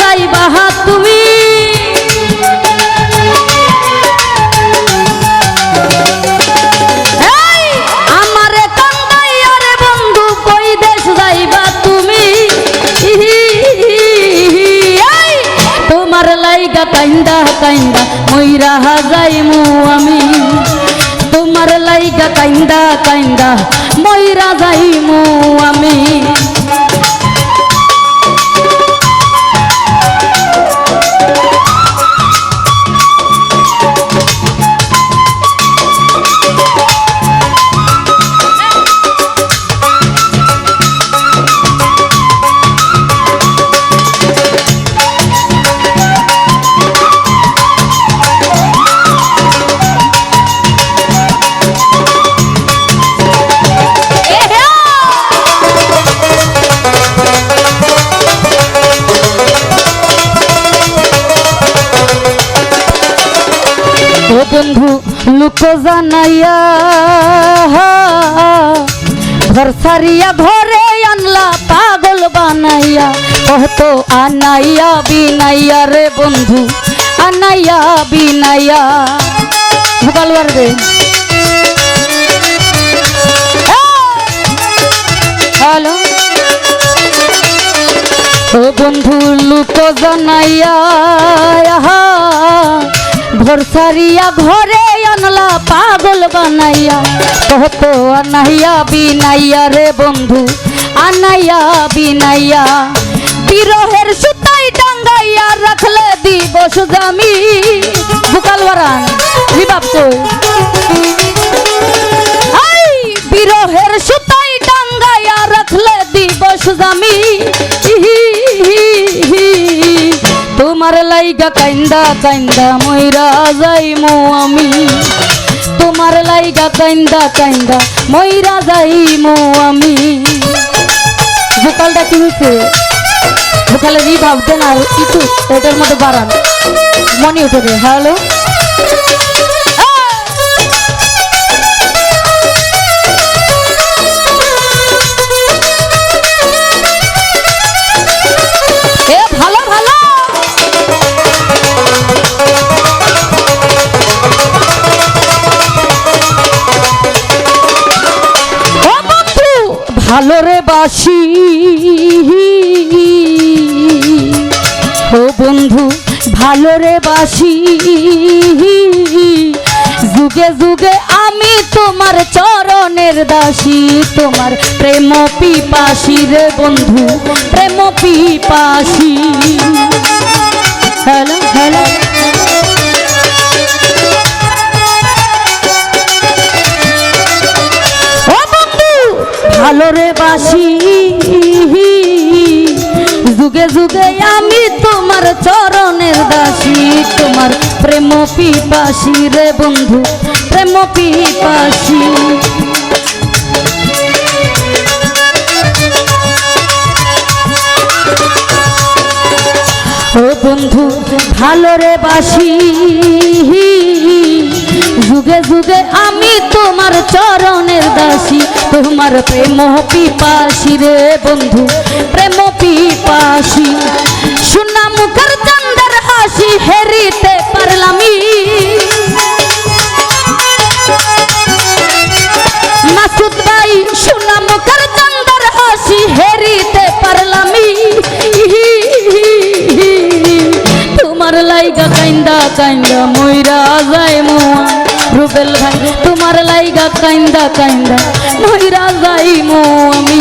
যাইবা তুমি। এই, বন্ধু বই দেশ যাইবা তুমি। লাইগা কাইন্দা কাইন্দা মইরা যাইমু আমি। তোমার লাইগা কাইন্দা কাইন্দা মইরা যাইমু আমি। বন্ধু, লুক জানাইয়া ঘর সারিয়া ঘরে আনলা, পাগল বানাইয়া। কহতো আনাইয়া বিনাইয়া রে বন্ধু, আনাইয়া বিনাইয়া। ভোকাল পারবে হ্যালো। ও বন্ধু, লুক জানাইয়া ঘর সারিয়া ঘরে আনলা পাগল বানাইয়া। কহত আনাইয়া বিনাইয়া রে বন্ধু, আনাইয়া বিনাইয়া। বিরহের সুতাই টাঙ্গাইয়া রাখলে দিবস জামি বুকাল বারান রিবাব কই বিরহের সুতাই টাঙ্গাইয়া রাখলে দিবস জামি তোমার লাইগা কাইন্দা কাইন্দা ময়রা যাইমু আমি। তোমার লাইগা কাইন্দা কাইন্দা ময়রা যাইমু আমি। ভোকালটা কি হয়েছে ভোকালে রি ভাবতেন আর একটু এটার মধ্যে বাড়ান। মনে উঠে হ্যালো? ভালো রে বাসি। ও বন্ধু ভালো রে বাসি। যুগে যুগে আমি তোমার চরণের দাসী, তোমার প্রেম পিপাসী রে বন্ধু, প্রেম পিপাসী। Hello hello. ভালো রে বাসি। যুগে যুগে আমি তোমার চরণের দাসী। তোমার প্রেম পিপাসী রে বন্ধু, প্রেম পিপাসী। ও বন্ধু, ভালো রে বাসি। যুগে যুগে আমি তোমার চরণের দাসী, তোমার প্রেম পিপাসী রে বন্ধু, প্রেম পিপাসী। সুনা মুখের চন্দ্র হাসি হেরিতে পারলামি মাসুদ ভাই সুনা মুখের চন্দ্র হাসি হেরিতে পারলামি তোমার লাইগা কাইন্দা কাইন্দা ময়রা যায় মুয়া রুবেল ভাই তোমার লাইগা কাইন্দা কাইন্দা ময়রা যাই মো আমি।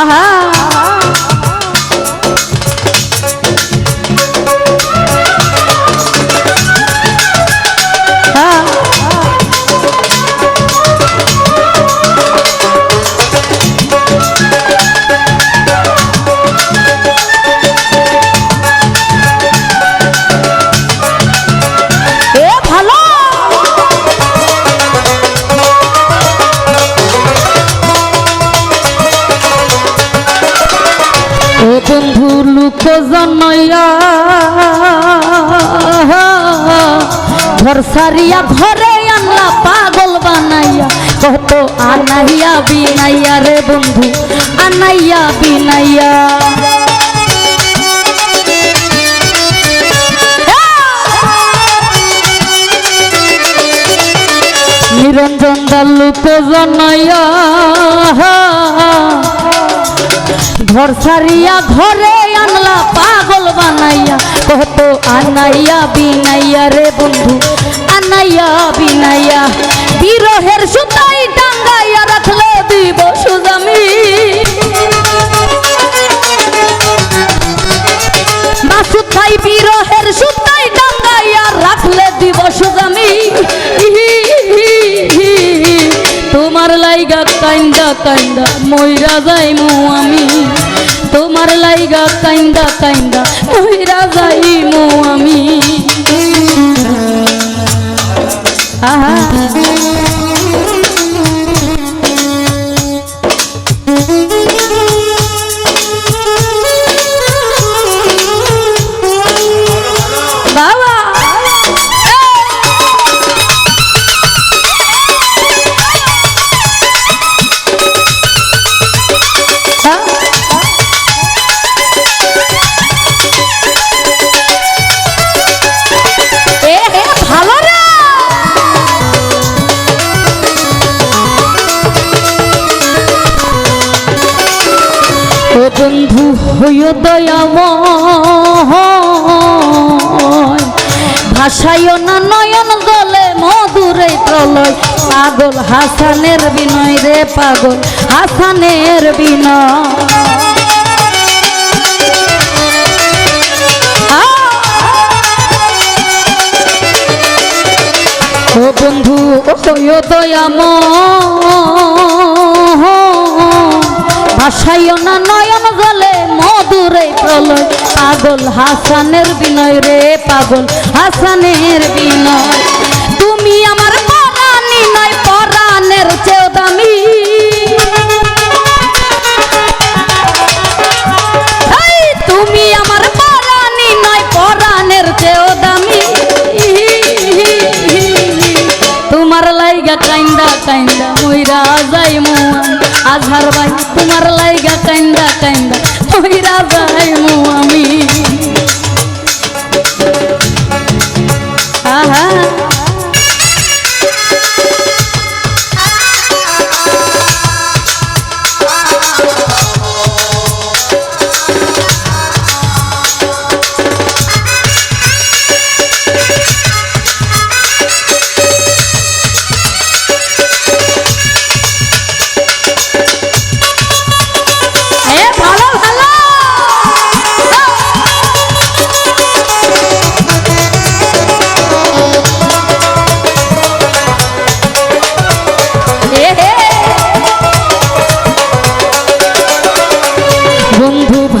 আহা! বন্ধু লুক জনয়া ঘর সারিয়া ঘরে আনলা, পাগল বানাইয়া। কত আনাইয়া বিনাইয়া রে বন্ধু, আনাইয়া বিনাইয়া। নিরঞ্জন দাল্লুকে জানাইয়া ঘর সারিয়া ঘরে আনলা, পাগল বানাইয়া। কত আনাইয়া বিনাইয়া রে বন্ধু, আনাইয়া বিনাইয়া। বিরহের সুতাই লাইগা কাইন্দা কাইন্দা মইরা যাইমু আমি। তোমার লাইগা কাইন্দা কাইন্দা মইরা যাইমু আমি। আহা। বন্ধু হইয় দয়াময়। ভাষায় না নয়ন গলে মধুরে প্রলয়। পাগল হাসানের বিনয় রে পাগল হাসানের বিনয়। ও বন্ধু ওয় দয়াম না নয়ন গলে মধুরে প্রলয়। পাগল হাসানের বিনয় রে, পাগল হাসানের বিনয়। তুমি আমার পরাণী নয়, পরাণের চেয়ে দামি। আধার ভাই তোমার লাইগা কান্দা কাইন্দা মইরা যাই মু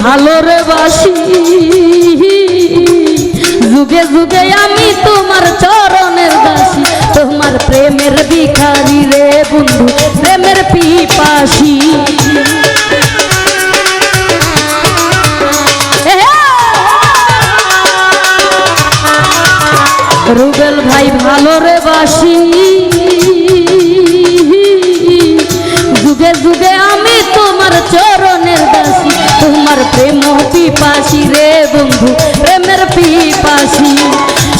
ভালো রে বাসি। যুগে যুগে আমি তোমার চরণের দাসী তোমার প্রেমের ভিখারি রে বন্ধু, প্রেমের পিপাসী। রুবেল ভাই, ভালো রে বাসি। যুগে যুগে প্রেম পিপাসি রে বন্ধু, প্রেমের পিপাসি।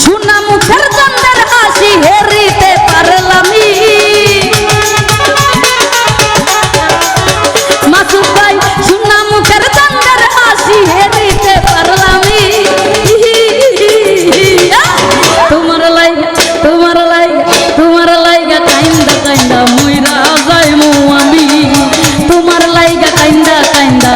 শোনা মুখের চন্দ্রের হাসি হেরিতে পারলামি। মাসু ভাই, শোনা মুখের চন্দ্রের হাসি হেরিতে পারলামি। তোমার লাইগা তোমার লাইগা তোমার লাইগা কাইন্দা কাইন্দা মুইরা যাইমু আমি। তোমার লাইগা কাইন্দা কাইন্দা